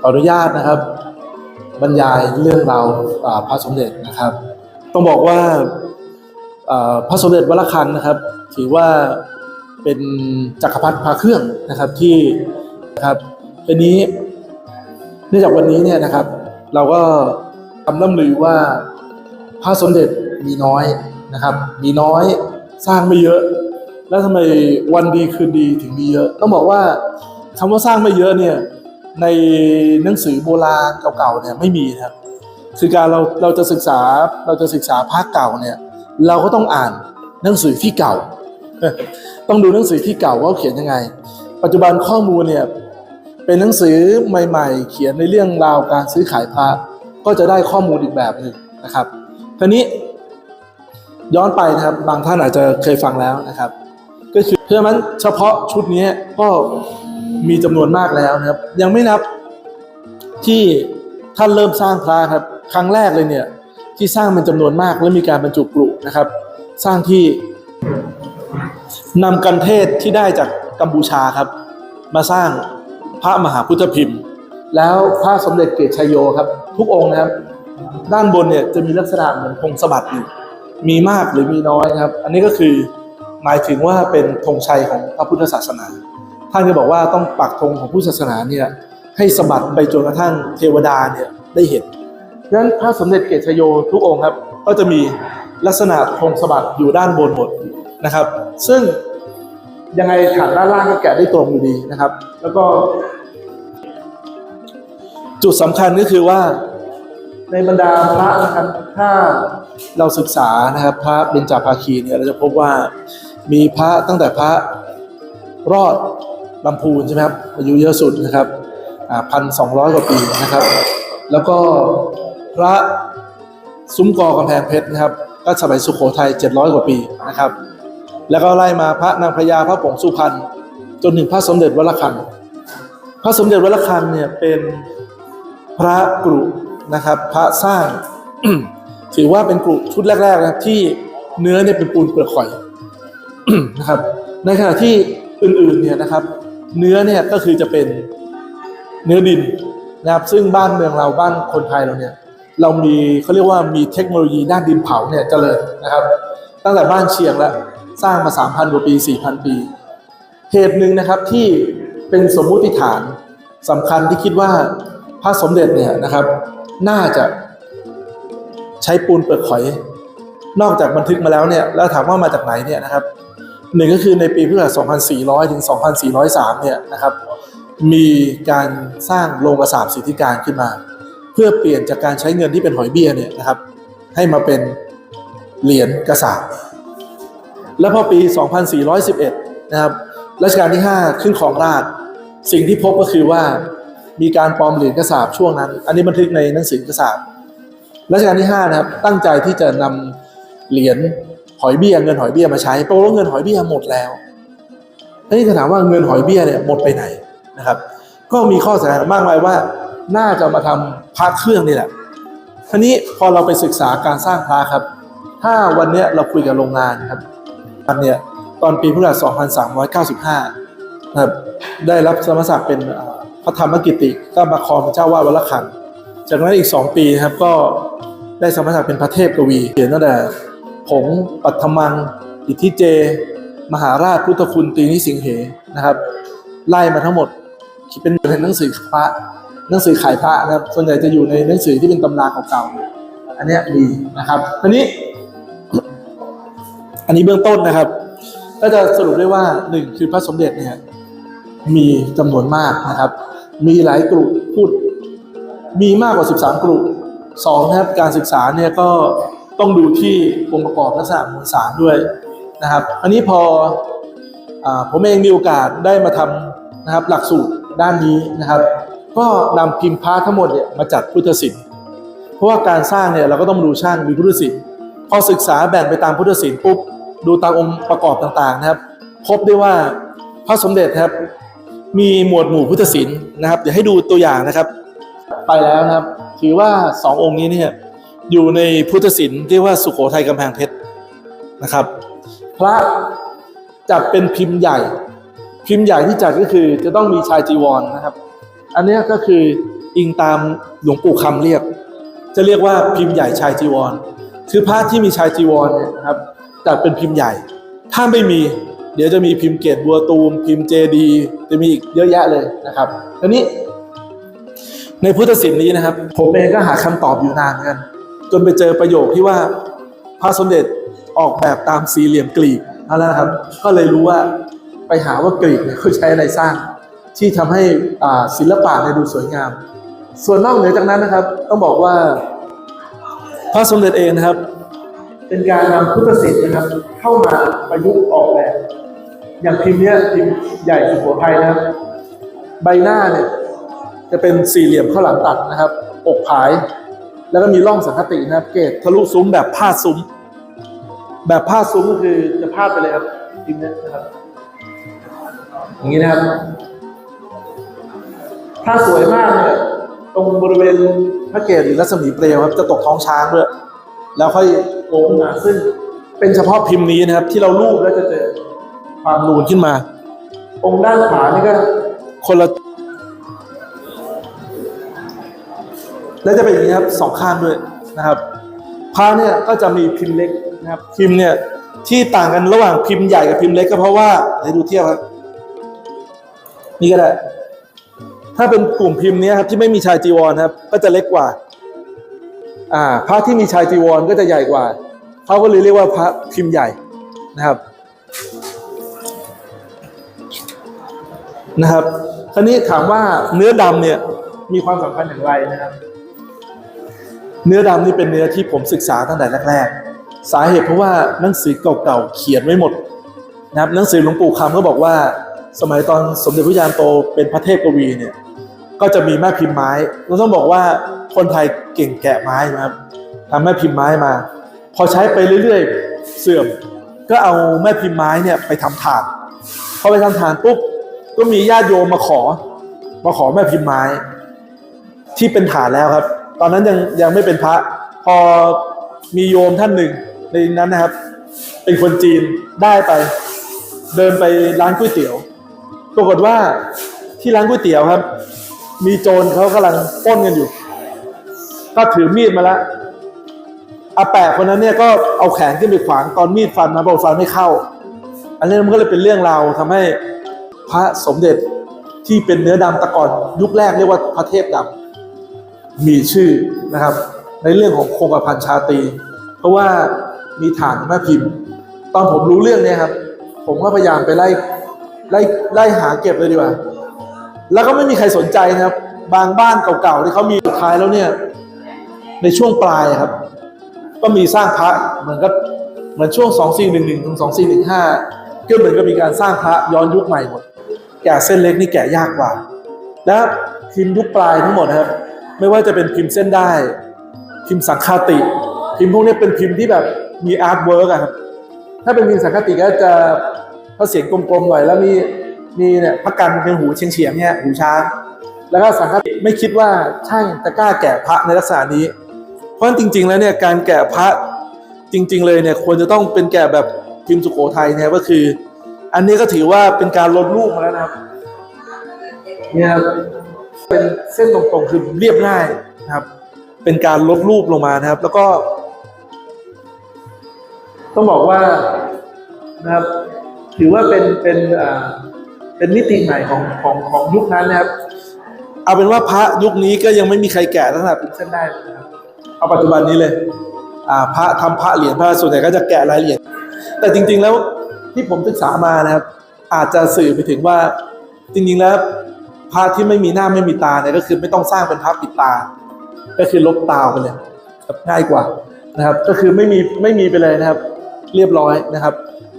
ขออนุญาตนะครับ บรรยายเรื่องราวพระสมเด็จนะครับ ต้องบอกว่าพระสมเด็จวัดระฆังนะครับ ถือว่าเป็นจักรพรรดิพระเครื่องนะครับที่นะครับทีนี้เนื่องจากวันนี้เนี่ยนะครับ เราก็ทำล่ำลือว่าพระสมเด็จมีน้อยนะครับ มีน้อยสร้างไม่เยอะ แล้วทำไมวันดีคืนดีถึงมีเยอะ ต้องบอกว่าคำว่าสร้างไม่เยอะเนี่ย ในหนังสือโบราณเก่าๆเนี่ยไม่มีนะครับคือการเราเราจะศึกษาเราจะศึกษาภาคเก่าเนี่ยเราก็ต้องอ่านหนังสือที่เก่า ต้องดูหนังสือที่เก่าว่าเขียนยังไง ปัจจุบันข้อมูลเนี่ยเป็นหนังสือใหม่ ๆ เขียนในเรื่องราวการซื้อขายพระก็จะได้ข้อมูลอีกแบบหนึ่งนะครับทีนี้ย้อนไปนะครับบางท่านอาจจะเคยฟังแล้วนะครับ ก็คือเพราะฉะนั้นเฉพาะชุดนี้ก็ มีจำนวนมากแล้วนะครับ ยังไม่นับที่ท่านเริ่มสร้างพระครับ ครั้งแรกเลยเนี่ยที่สร้างเป็นจำนวนมากและมีการบรรจุกรุนะครับ สร้างที่นำกันเทศที่ได้จากกัมพูชาครับ มาสร้างพระมหาพุทธพิมพ์ แล้วพระสมเด็จเกตชัยโยครับ ทุกองค์นะครับ ด้านบนเนี่ยจะมีลักษณะเหมือนธงสะบัดอยู่มีมากหรือมีน้อยนะครับ อันนี้ก็คือหมายถึงว่าเป็นธงชัยของพระพุทธศาสนา ท่านก็บอกว่าต้องปักธงของพุทธศาสนาเนี่ยให้สะบัดไปจนกระทั่งเทวดาเนี่ยได้เห็นดังนั้นพระสมเด็จเกตชโยทุกองค์ครับ ก็จะมีลักษณะธงสะบัดอยู่ด้านบนหมดนะครับ ซึ่งยังไงฐานด้านล่างก็แกะได้ตรงอยู่ดีนะครับ แล้วก็ จุดสำคัญก็คือว่าในบรรดาพระนะครับถ้าเราศึกษานะครับพระเบญจภาคีเนี่ยเราจะพบว่ามีพระตั้งแต่พระรอด ลำพูนใช่ไหมครับอายุเยอะสุดนะครับพันสองร้อยกว่าปีนะครับ แล้วก็พระซุ้มกอกำแพงเพชรนะครับ ก็สมัยสุโขทัยเจ็ดร้อยกว่าปีนะครับ แล้วก็ไล่มาพระนางพญาพระผงสุพรรณจนถึงพระสมเด็จวัดระฆังพระสมเด็จวัดระฆังเนี่ยเป็นพระกรุนะครับ พระสร้าง ถือว่าเป็นกรุชุดแรกๆนะที่เนื้อเนี่ยเป็นปูนเปลือกข่อยนะครับ ในขณะที่อื่นๆเนี่ยนะครับ เนื้อเนี่ยก็คือจะเป็นเนื้อดินนะครับซึ่งบ้านเมืองเราบ้านคนไทยเราเนี่ยเรามีเขาเรียกว่ามีเทคโนโลยีด้านดินเผาเนี่ยเจริญนะครับ ตั้งแต่บ้านเชียงแล้วสร้างมา 3,000กว่าปี 4,000 ปี เหตุหนึ่งนะครับที่เป็นสมมุติฐานสำคัญที่คิดว่าพระสมเด็จเนี่ยนะครับ น่าจะใช้ปูนเปลือกหอย นอกจากบันทึกมาแล้วเนี่ยแล้วถามว่ามาจากไหนเนี่ยนะครับ หนึ่งก็คือในปีพุทธศักราช 2400 ถึง 2403 เนี่ยนะครับ มีการสร้างโรงกระสาบสิทธิการขึ้นมา เพื่อเปลี่ยนจากการใช้เงินที่เป็นหอยเบี้ยเนี่ยนะครับ ให้มาเป็นเหรียญกระสาบแล้วพอปี 2411 นะครับรัชกาลที่ 5 ขึ้นของราชสิ่งที่พบก็คือว่ามีการปลอมเหรียญกระสาบช่วงนั้น อันนี้บันทึกในหนังสือกระสาบรัชกาลที่5นะครับตั้งใจที่จะนำเหรียญ หอยเบี้ยเงินหอยเบี้ยมาใช้ปรากฏว่าเงินหอยเบี้ยหมดแล้วนี้จะถามว่าเงินหอยเบี้ยเนี่ยหมดไปไหนนะครับ ก็มีข้อสันนิษฐานมากมายว่า น่าจะมาทำพระเครื่องนี่แหละทีนี้พอเราไปศึกษาการสร้างพระครับ ถ้าวันเนี้ยเราคุยกับโรงงานครับตอนเนี้ยตอนปีพุทธศักราช2395นะครับได้รับสมณศักดิ์เป็นพระธรรมกิติก็มาครองเจ้าวาดวัดละคังจากนั้นอีก 2 ปีนะครับก็ได้สมณศักดิ์เป็นพระเทพกวีเขียนตั้งแต่ ผงปัทมัง อิทธิเจ มหาราชพุทธคุณตีนิสิงเหนะครับ ไล่มาทั้งหมดเป็นเป็นหนังสือพระหนังสือขายพระนะครับ ส่วนใหญ่จะอยู่ในหนังสือที่เป็นตำราเก่าๆอันเนี้ยมีนะครับทีนี้ อันนี้เบื้องต้นนะครับ ก็จะสรุปได้ว่าหนึ่งคือพระสมเด็จเนี่ยมีจำนวนมากนะครับ มีหลายกลุ่มพูด มีมากกว่า 13 กลุ่มสองนะครับการศึกษาเนี่ยก็ ต้องดูที่องค์ประกอบลักษณะมวลสารด้วยนะครับ อันนี้พออผมเองมีโอกาสได้มาทำนะครับหลักสูตรด้านนี้นะครับ ก็นำพิมพ์พระทั้งหมดเนี่ยมาจัดพุทธศิลป์เพราะว่าการสร้างเนี่ยเราก็ต้องดูช่างมีพุทธศิลป์พอศึกษาแบ่งไปตามพุทธศิลป์ปุ๊บดูตามองค์ประกอบต่างๆนะครับ พบได้ว่าพระสมเด็จครับมีหมวดหมู่พุทธศิลป์นะครับ เดี๋ยวให้ดูตัวอย่างนะครับ ไปแล้วนะครับ ถือว่าสององค์นี้เนี่ย อยู่ในพุทธศิลป์ที่ว่าสุโขทัยกำแพงเพชรนะครับ พระจัดเป็นพิมพ์ใหญ่ พิมพ์ใหญ่ที่จัดก็คือจะต้องมีชายจีวรนนะครับ อันนี้ก็คืออิงตามหลวงปู่คำเรียก จะเรียกว่าพิมพ์ใหญ่ชายจีวร คือพระที่มีชายจีวรเนี่ยนะครับจัดเป็นพิมพ์ใหญ่ ถ้าไม่มีเดี๋ยวจะมีพิมพ์เกตบัวตูม พิมพ์เจดีจะมีอีกเยอะแยะเลยนะครับทีนี้ในพุทธศิลป์นี้นะครับ ผมเองก็หาคำตอบอยู่นานเหมือนกัน จนไปเจอประโยคที่ว่าพระสมเด็จออกแบบตามสี่เหลี่ยมกรีกนั่นแหละนะครับ ก็เลยรู้ว่าไปหาว่ากรีกเนี่ยเขาใช้อะไรสร้าง ที่ทำให้ศิลปะเนี่ยดูสวยงาม ส่วนนอกเหนือจากนั้นนะครับ ต้องบอกว่า พระสมเด็จเองนะครับ เป็นการนำพุทธศิลป์นะครับ เข้ามาประยุกต์ออกแบบ อย่างพิมพ์เนี้ยพิมพ์ใหญ่สุโขทัยนะครับ ใบหน้าเนี่ยจะเป็นสี่เหลี่ยมข้าวหลังตัดนะครับ อกผาย แล้วก็มีร่องสังคตินะครับ เกตทะลุซุ้มแบบผ้าซุ้ม แบบผ้าซุ้มก็คือจะพาดไปเลยครับพิมพ์เนี้นะครับ อย่างนี้นะครับ ถ้าสวยมากเนี่ยตรงบริเวณพระเกศหรือรัศมีเปลวครับ จะตกท้องช้างด้วย แล้วค่อยโค้งขึ้นมาซึ่งเป็นเฉพาะพิมพ์นี้นะครับ ที่เรารูปแล้วจะเจอความนูนขึ้นมา องค์ด้านขวานี่ก็คนละ แล้วจะเป็นอย่างนี้ครับสองข้างด้วยนะครับพระเนี่ยก็จะมีพิมพ์เล็กนะครับ พิมพ์เนี่ยที่ต่างกันระหว่างพิมพ์ใหญ่กับพิมพ์เล็กก็เพราะว่าเดี๋ยวดูเทียบครับนี่ก็ได้ ถ้าเป็นกลุ่มพิมพ์เนี้ยครับที่ไม่มีชายจีวรครับ ก็จะเล็กกว่า อ่าพระที่มีชายจีวรก็จะใหญ่กว่าเขาก็เลยเรียกว่าพระพิมพ์ใหญ่นะครับนะครับคราวนี้ถามว่าเนื้อดำเนี่ยมีความสำคัญอย่างไรนะครับ เนื้อดำนี่เป็นเนื้อที่ผมศึกษาตั้งแต่แรกๆ สาเหตุเพราะว่าหนังสือเก่าๆเขียนไว้หมดนะครับหนังสือหลวงปู่คำก็บอกว่า สมัยตอนสมเด็จพระยานโตเป็นพระเทพกวีเนี่ยก็จะมีแม่พิมพ์ไม้เราต้องบอกว่าคนไทยเก่งแกะไม้นะครับทำแม่พิมพ์ไม้มา พอใช้ไปเรื่อยๆเสื่อม ก็เอาแม่พิมพ์ไม้เนี่ยไปทำฐานพอไปทำฐานปุ๊บก็มีญาติโยมมาขอ มาขอแม่พิมพ์ไม้ ที่เป็นฐานแล้วครับ ตอนนั้นยังยังไม่เป็นพระ พอมีโยมท่านหนึ่งในนั้นนะครับ เป็นคนจีนได้ไป เดินไปร้านก๋วยเตี๋ยว ปรากฏว่าที่ร้านก๋วยเตี๋ยวครับ มีโจรเขากำลังป้นกันอยู่ ก็ถือมีดมาแล้วอาแปะคนนั้นเนี่ยก็เอาแขนขึ้นไปขวางตอนมีดฟันมาบอกฟันไม่เข้า อันนี้มันก็เลยเป็นเรื่องราวทำให้พระสมเด็จที่เป็นเนื้อดำแตะก่อนยุคแรกเรียกว่าพระเทพดำ มีชื่อนะครับ ในเรื่องของโครงกระพันชาตี เพราะว่ามีฐานแม่พิมพ์ ตอนผมรู้เรื่องเนี่ยครับ ผมก็พยายามไปไล่ไล่ไล่หาเก็บเลยดีกว่า แล้วก็ไม่มีใครสนใจนะครับ บางบ้านเก่าๆที่เขามีสุดท้ายแล้วเนี่ย ในช่วงปลายครับ ก็มีสร้างพระเหมือนกับเหมือนช่วง 2411ถึง2415ก็เหมือนกับมีการสร้างพระย้อนยุคใหม่หมด แกะเส้นเล็กนี่แกะยากกว่า และพิมพ์ยุคปลายทั้งหมดนะครับ ไม่ว่าจะเป็นพิมพ์เส้นได้ พิมพ์สังคติ พิมพ์พวกนี้เป็นพิมพ์ที่แบบมีอาร์ตเวิร์กอะครับถ้าเป็นพิมพ์สังคติก็จะเขาเสียงกลมๆหน่อยแล้วมีมีเนี่ยพักกันเป็นหูเฉียงๆเนี่ยหูช้างแล้วก็สังคติไม่คิดว่าช่างจะกล้าแกะพระในลักษณะนี้ เพราะจริง ๆ แล้วเนี่ยการแกะพระจริง ๆ เลยเนี่ยควรจะต้องเป็นแกะแบบพิมพ์สุโขทัยเนี่ยก็คือ อันนี้ก็ถือว่าเป็นการลดรูปมาแล้วนะครับเนี่ย เป็นเส้นตรงๆคือเรียบง่ายนะครับ เป็นการลดรูปลงมานะครับ แล้วก็ ต้องบอกว่านะครับ ถือว่าเป็นเป็นอ่าเป็นมิติใหม่ของของของยุคนั้นนะครับ เอาเป็นว่าพระยุคนี้ก็ยังไม่มีใครแก่ลักษณะเป็นเส้นได้นะครับเอาปัจจุบันนี้เลยอ่าพระทำพระเหรียญพระส่วนใหญ่ก็จะแกะรายละเอียด แต่จริง ๆ แล้วที่ผมศึกษามานะครับ อาจจะสื่อไปถึงว่าจริงๆแล้ว พระที่ไม่มีหน้าไม่มีตาเนี่ยก็คือไม่ต้องสร้างเป็นพระปิดตา ก็คือลบตาไปเลยครับง่ายกว่านะครับ ก็คือไม่มีไม่มีไปเลยนะครับ เรียบร้อยนะครับ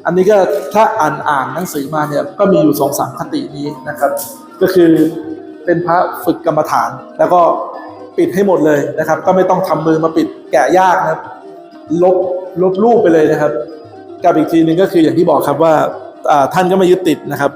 อันนี้ก็ถ้าอ่านอ่านหนังสือมาเนี่ยก็มีอยู่สองสามคตินี้นะครับ ก็คือเป็นพระฝึกกรรมฐาน แล้วก็ปิดให้หมดเลยนะครับ ก็ไม่ต้องทำมือมาปิดแกะยากนะครับ ลบลบรูปไปเลยนะครับ กับอีกทีหนึ่งก็คืออย่างที่บอกครับว่าท่านก็ไม่ยึดติดนะครับ